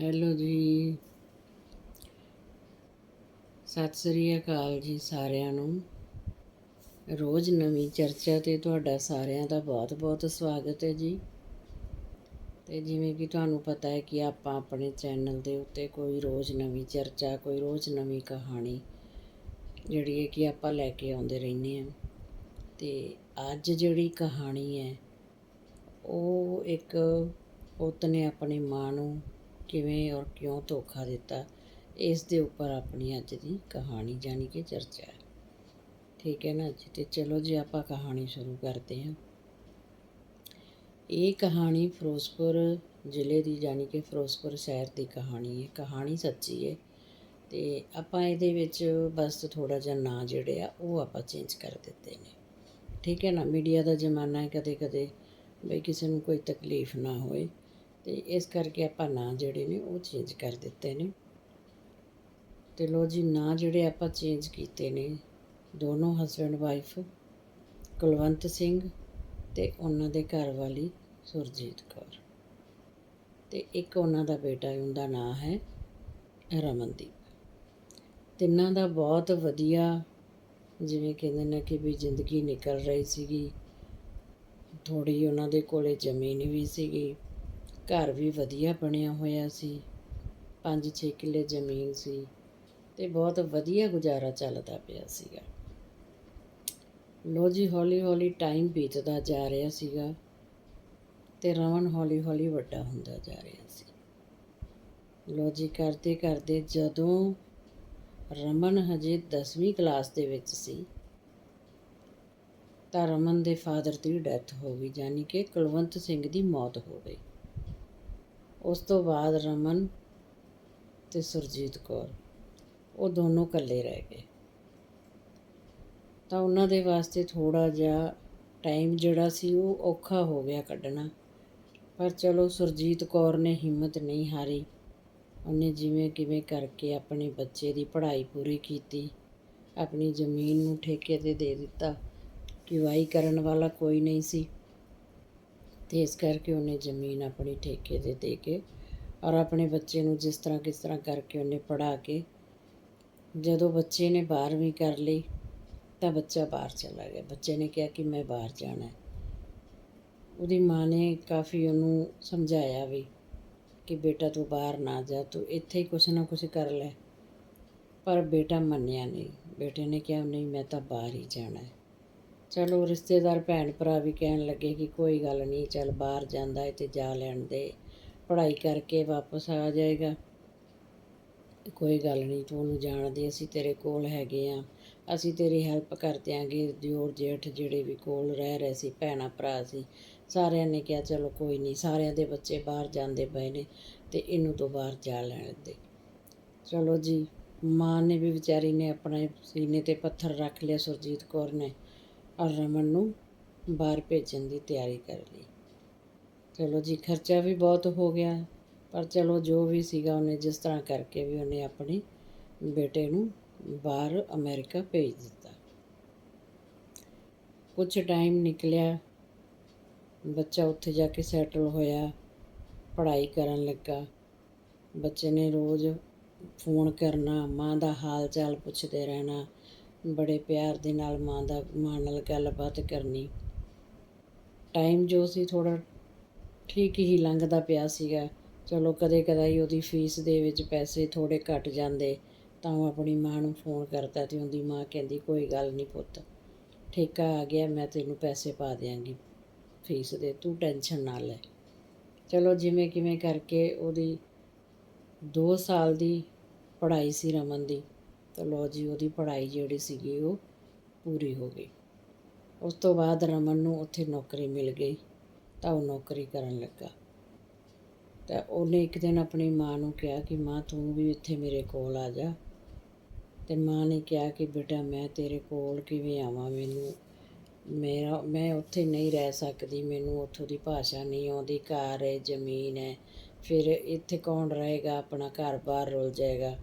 Hello ਜੀ। ਸਤਿ ਸ੍ਰੀ ਅਕਾਲ ਜੀ ਸਾਰਿਆਂ ਨੂੰ। ਰੋਜ਼ ਨਵੀਂ ਚਰਚਾ ਤੇ ਤੁਹਾਡਾ ਸਾਰਿਆਂ ਦਾ ਬਹੁਤ-ਬਹੁਤ ਸਵਾਗਤ ਹੈ ਜੀ। ਤੇ ਜਿਵੇਂ ਕਿ ਤੁਹਾਨੂੰ ਪਤਾ ਹੈ ਕਿ ਆਪਾਂ ਆਪਣੇ ਚੈਨਲ ਦੇ ਉੱਤੇ ਕੋਈ ਰੋਜ਼ ਨਵੀਂ ਚਰਚਾ, ਕੋਈ ਰੋਜ਼ ਨਵੀਂ ਕਹਾਣੀ ਜਿਹੜੀ ਹੈ ਕਿ ਆਪਾਂ ਲੈ ਕੇ ਆਉਂਦੇ ਰਹਿੰਦੇ ਹਾਂ। ਤੇ ਅੱਜ ਜਿਹੜੀ ਕਹਾਣੀ ਹੈ, ਉਹ ਇੱਕ ਪੁੱਤ ਨੇ ਆਪਣੀ ਮਾਂ ਨੂੰ ਕਿਵੇਂ ਔਰ ਕਿਉਂ ਧੋਖਾ ਦਿੱਤਾ, ਇਸ ਦੇ ਉੱਪਰ ਆਪਣੀ ਅੱਜ ਦੀ ਕਹਾਣੀ ਜਾਨੀ ਕਿ ਚਰਚਾ ਹੈ। ਠੀਕ ਹੈ ਨਾ ਜੀ? ਤੇ ਚਲੋ ਜੀ, ਆਪਾਂ ਕਹਾਣੀ ਸ਼ੁਰੂ ਕਰਦੇ ਹਾਂ। ਇਹ ਕਹਾਣੀ ਫਿਰੋਜ਼ਪੁਰ ਜ਼ਿਲ੍ਹੇ ਦੀ ਜਾਨੀ ਕਿ ਫਿਰੋਜ਼ਪੁਰ ਸ਼ਹਿਰ ਦੀ ਕਹਾਣੀ ਹੈ। ਕਹਾਣੀ ਸੱਚੀ ਹੈ ਤੇ ਆਪਾਂ ਇਹਦੇ ਵਿੱਚ ਬਸ ਥੋੜਾ ਜਿਹਾ ਨਾਂ ਜਿਹੜੇ ਆ, ਉਹ ਆਪਾਂ ਚੇਂਜ ਕਰ ਦਿੱਤੇ ਨੇ। ਠੀਕ ਹੈ ਨਾ? ਮੀਡੀਆ ਦਾ ਜ਼ਮਾਨਾ ਹੈ ਕਦੇ ਕਦੇ ਬਈ ਕਿਸੇ ਨੂੰ ਕੋਈ ਤਕਲੀਫ ਨਾ ਹੋਏ। ਤੇ ਇਸ ਕਰਕੇ ਆਪਾਂ ਨਾਂ ਜਿਹੜੇ ਨੇ ਉਹ ਚੇਂਜ ਕਰ ਦਿੱਤੇ ਨੇ। ਤੇ ਲੋ ਜੀ, ਨਾਂ ਜਿਹੜੇ ਆਪਾਂ ਚੇਂਜ ਕੀਤੇ ਨੇ, ਦੋਨੋਂ ਹਸਬੰਡ ਵਾਈਫ ਕੁਲਵੰਤ ਸਿੰਘ ਤੇ ਉਹਨਾਂ ਦੇ ਘਰ ਵਾਲੀ ਸੁਰਜੀਤ ਕੌਰ। ਤੇ ਇੱਕ ਉਹਨਾਂ ਦਾ ਬੇਟਾ ਉਹਦਾ ਨਾਂ ਹੈ ਰਮਨਦੀਪ। ਤਿੰਨਾਂ ਦਾ ਬਹੁਤ ਵਧੀਆ, ਜਿਵੇਂ ਕਹਿੰਦੇ ਨੇ ਕਿ ਵੀ ਜ਼ਿੰਦਗੀ ਨਿਕਲ ਰਹੀ ਸੀਗੀ। ਥੋੜੀ ਉਹਨਾਂ ਦੇ ਕੋਲੇ ਜ਼ਮੀਨ ਵੀ ਸੀਗੀ। ਘਰ ਵੀ ਵਧੀਆ ਬਣਿਆ ਹੋਇਆ ਸੀ। 5-6 ਕਿੱਲੇ ਜ਼ਮੀਨ ਸੀ ਅਤੇ ਬਹੁਤ ਵਧੀਆ ਗੁਜ਼ਾਰਾ ਚੱਲਦਾ ਪਿਆ ਸੀਗਾ। ਲੋ ਜੀ ਹੌਲੀ ਹੌਲੀ ਟਾਈਮ ਬੀਤਦਾ ਜਾ ਰਿਹਾ ਸੀਗਾ ਅਤੇ ਰਮਨ ਹੌਲੀ ਹੌਲੀ ਵੱਡਾ ਹੁੰਦਾ ਜਾ ਰਿਹਾ ਸੀ। ਲੋ ਜੀ ਕਰਦੇ ਕਰਦੇ ਜਦੋਂ ਰਮਨ ਹਜੇ 10ਵੀਂ ਕਲਾਸ ਦੇ ਵਿੱਚ ਸੀ ਤਾਂ ਰਮਨ ਦੇ ਫਾਦਰ ਦੀ ਡੈਥ ਹੋ ਗਈ, ਯਾਨੀ ਕਿ ਕੁਲਵੰਤ ਸਿੰਘ ਦੀ ਮੌਤ ਹੋ ਗਈ। ਉਸ ਤੋਂ ਬਾਅਦ ਰਮਨ ਤੇ ਸੁਰਜੀਤ ਕੌਰ, ਉਹ ਦੋਨੋਂ ਇਕੱਲੇ ਰਹਿ ਗਏ। ਤਾਂ ਉਹਨਾਂ ਦੇ ਵਾਸਤੇ ਥੋੜਾ ਜਿਹਾ ਟਾਈਮ ਜਿਹੜਾ ਸੀ ਉਹ ਔਖਾ ਹੋ ਗਿਆ ਕੱਢਣਾ। ਪਰ ਚਲੋ ਸੁਰਜੀਤ ਕੌਰ ਨੇ ਹਿੰਮਤ ਨਹੀਂ ਹਾਰੀ। ਉਹਨੇ ਜਿਵੇਂ ਕਿਵੇਂ ਕਰਕੇ ਆਪਣੇ ਬੱਚੇ ਦੀ ਪੜ੍ਹਾਈ ਪੂਰੀ ਕੀਤੀ, ਆਪਣੀ ਜ਼ਮੀਨ ਨੂੰ ਠੇਕੇ ਤੇ ਦੇ ਦਿੱਤਾ। ਕਿ ਵਾਈ ਕਰਨ ਵਾਲਾ ਕੋਈ ਨਹੀਂ ਸੀ। ਤੇ ਇਸ ਕਰਕੇ ਉਹਨੇ ਜ਼ਮੀਨ ਆਪਣੀ ਠੇਕੇ ਤੇ ਦੇ ਕੇ ਔਰ ਆਪਣੇ ਬੱਚੇ ਨੂੰ ਜਿਸ ਤਰ੍ਹਾਂ ਕਿਸ ਤਰ੍ਹਾਂ ਕਰਕੇ ਉਹਨੇ ਪੜ੍ਹਾ ਕੇ ਜਦੋਂ ਬੱਚੇ ਨੇ 12ਵੀਂ ਕਰ ਲਈ ਤਾਂ ਬੱਚਾ ਬਾਹਰ ਚਲਾ ਗਿਆ। ਬੱਚੇ ਨੇ ਕਿਹਾ ਕਿ ਮੈਂ ਬਾਹਰ ਜਾਣਾ ਹੈ। ਉਹਦੀ ਮਾਂ ਨੇ ਕਾਫੀ ਉਹਨੂੰ ਸਮਝਾਇਆ ਵੀ ਕਿ ਬੇਟਾ ਤੂੰ ਬਾਹਰ ਨਾ ਜਾ, ਤੂੰ ਇੱਥੇ ਹੀ ਕੁਛ ਨਾ ਕੁਛ ਕਰ ਲੈ। ਪਰ ਬੇਟਾ ਮੰਨਿਆ ਨਹੀਂ। ਬੇਟੇ ਨੇ ਕਿਹਾ, ਨਹੀਂ, ਮੈਂ ਤਾਂ ਬਾਹਰ ਹੀ ਜਾਣਾ ਹੈ। ਚਲੋ ਰਿਸ਼ਤੇਦਾਰ ਭੈਣ ਭਰਾ ਵੀ ਕਹਿਣ ਲੱਗੇ ਕਿ ਕੋਈ ਗੱਲ ਨਹੀਂ, ਚੱਲ ਬਾਹਰ ਜਾਂਦਾ ਹੈ ਤੇ ਜਾ ਲੈਣ ਦੇ। ਪੜ੍ਹਾਈ ਕਰਕੇ ਵਾਪਸ ਆ ਜਾਏਗਾ। ਕੋਈ ਗੱਲ ਨਹੀਂ, ਤੂੰ ਉਹਨੂੰ ਜਾਣਦੇ, ਅਸੀਂ ਤੇਰੇ ਕੋਲ ਹੈਗੇ ਆ। ਅਸੀਂ ਤੇਰੀ ਹੈਲਪ ਕਰ ਦਿਆਂਗੇ। ਦਿਓਰ ਜੇਠ ਜਿਹੜੇ ਵੀ ਕੋਲ ਰਹਿ ਰਹੇ ਸੀ, ਭੈਣਾ ਭਰਾ ਸੀ, ਸਾਰਿਆਂ ਨੇ ਕਿਹਾ, ਚਲੋ ਕੋਈ ਨਹੀਂ, ਸਾਰਿਆਂ ਦੇ ਬੱਚੇ ਬਾਹਰ ਜਾਂਦੇ ਪਏ ਨੇ ਤੇ ਇਹਨੂੰ ਤੋਂ ਬਾਹਰ ਜਾ ਲੈਣ ਦੇ। ਚਲੋ ਜੀ, ਮਾਂ ਨੇ ਵੀ ਵਿਚਾਰੀ ਨੇ ਆਪਣੇ ਸੀਨੇ ਤੇ ਪੱਥਰ ਰੱਖ ਲਿਆ ਸੁਰਜੀਤ ਕੌਰ ਨੇ। ਔਰ ਰਮਨ ਨੂੰ ਬਾਹਰ ਭੇਜਣ ਦੀ ਤਿਆਰੀ ਕਰ ਲਈ। ਚਲੋ ਜੀ, ਖਰਚਾ ਵੀ ਬਹੁਤ ਹੋ ਗਿਆ, ਪਰ ਚਲੋ ਜੋ ਵੀ ਸੀਗਾ ਉਹਨੇ ਜਿਸ ਤਰ੍ਹਾਂ ਕਰਕੇ ਵੀ ਉਹਨੇ ਆਪਣੇ ਬੇਟੇ ਨੂੰ ਬਾਹਰ ਅਮਰੀਕਾ ਭੇਜ ਦਿੱਤਾ। ਕੁਝ ਟਾਈਮ ਨਿਕਲਿਆ, ਬੱਚਾ ਉੱਥੇ ਜਾ ਕੇ ਸੈਟਲ ਹੋਇਆ, ਪੜ੍ਹਾਈ ਕਰਨ ਲੱਗਾ। ਬੱਚੇ ਨੇ ਰੋਜ਼ ਫੋਨ ਕਰਨਾ, ਮਾਂ ਦਾ ਹਾਲ ਚਾਲ ਪੁੱਛਦੇ ਰਹਿਣਾ ਬੜੇ ਪਿਆਰ ਦੇ ਨਾਲ ਮਾਂ ਦਾ, ਮਾਂ ਨਾਲ ਗੱਲਬਾਤ ਕਰਨੀ। ਟਾਈਮ ਜੋ ਸੀ ਥੋੜ੍ਹਾ ਠੀਕ ਹੀ ਲੰਘਦਾ ਪਿਆ ਸੀਗਾ। ਚਲੋ ਕਦੇ ਕਦਾਈ ਉਹਦੀ ਫੀਸ ਦੇ ਵਿੱਚ ਪੈਸੇ ਥੋੜ੍ਹੇ ਘਟ ਜਾਂਦੇ, ਤਾਂ ਉਹ ਆਪਣੀ ਮਾਂ ਨੂੰ ਫੋਨ ਕਰਦਾ ਤੇ ਉਹਦੀ ਮਾਂ ਕਹਿੰਦੀ, ਕੋਈ ਗੱਲ ਨਹੀਂ ਪੁੱਤ, ਠੇਕਾ ਆ ਗਿਆ, ਮੈਂ ਤੈਨੂੰ ਪੈਸੇ ਪਾ ਦਿਆਂਗੀ। ਫੀਸ ਦੇ, ਤੂੰ ਟੈਨਸ਼ਨ ਨਾ ਲੈ। ਚਲੋ ਜਿਵੇਂ ਕਿਵੇਂ ਕਰਕੇ ਉਹਦੀ 2 ਸਾਲ ਦੀ ਪੜ੍ਹਾਈ ਸੀ ਰਮਨ ਦੀ। ਤਾਂ ਲੋ ਜੀ, ਉਹਦੀ ਪੜ੍ਹਾਈ ਜਿਹੜੀ ਸੀਗੀ ਉਹ ਪੂਰੀ ਹੋ ਗਈ। ਉਸ ਤੋਂ ਬਾਅਦ ਰਮਨ ਨੂੰ ਉੱਥੇ ਨੌਕਰੀ ਮਿਲ ਗਈ, ਤਾਂ ਉਹ ਨੌਕਰੀ ਕਰਨ ਲੱਗਾ। ਤਾਂ ਉਹਨੇ ਇੱਕ ਦਿਨ ਆਪਣੀ ਮਾਂ ਨੂੰ ਕਿਹਾ ਕਿ, ਮਾਂ, ਤੂੰ ਵੀ ਇੱਥੇ ਮੇਰੇ ਕੋਲ ਆ ਜਾ। ਤੇ ਮਾਂ ਨੇ ਕਿਹਾ ਕਿ, ਬੇਟਾ, ਮੈਂ ਤੇਰੇ ਕੋਲ ਕਿਵੇਂ ਆਵਾਂ? ਮੈਨੂੰ, ਮੇਰਾ, ਮੈਂ ਉੱਥੇ ਨਹੀਂ ਰਹਿ ਸਕਦੀ। ਮੈਨੂੰ ਉੱਥੋਂ ਦੀ ਭਾਸ਼ਾ ਨਹੀਂ ਆਉਂਦੀ। ਘਰ ਹੈ, ਜ਼ਮੀਨ ਹੈ। ਫਿਰ ਇੱਥੇ ਕੌਣ ਰਹੇਗਾ? ਆਪਣਾ ਘਰ-ਬਾਰ ਰੁਲ ਜਾਏਗਾ।